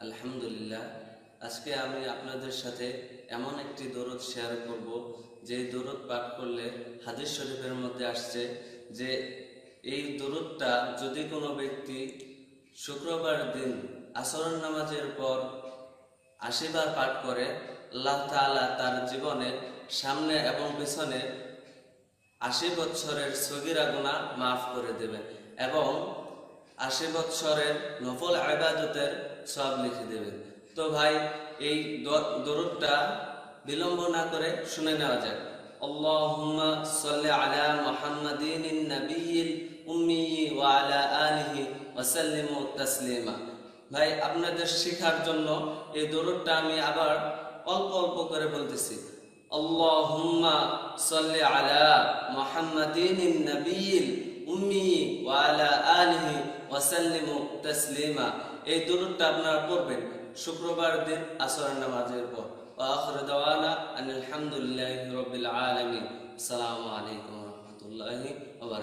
আলহামদুলিল্লাহ, আজকে আমি আপনাদের সাথে এমন একটি দরুদ শেয়ার করব, যে দরুদ পাঠ করলে হাদিস শরীফের মধ্যে আসছে যে এই দরুদটা যদি কোনো ব্যক্তি শুক্রবার দিন আসর নামাজের পর আশিবার পাঠ করে, আল্লাহ তাআলা তার জীবনের সামনে এবং পিছনে আশি বছরের সগিরা গুণা মাফ করে দেবেন এবং আশি বৎসরের নফল আবাদতের সব লিখে দেবেন তো ভাই, এই দরুদটা বিলম্ব না করে শুনে নেওয়া যাক। আলা মুহাম্মাদিন নাবিয়িল উম্মি ওয়া আলা আলিহি ওয়া সাল্লিমু তাসলিমা। ভাই, আপনাদের শেখার জন্য এই দরুদটা আমি আবার অল্প অল্প করে বলতেছি। আল্লাহুম্মা সাল্লি আলা মুহাম্মাদিন নাবিয়িল উম্মি ওয়া আলা ওয়া সাল্লিমু তাসলিমা। এই দুরুদটা আপনারা পড়বেন শুক্রবার দিন আসর নামাজের পর। ওয়া আখির দাওয়ানা আনিল হামদুলিল্লাহি রাব্বিল আলামিন। আসসালামু আলাইকুম ওয়া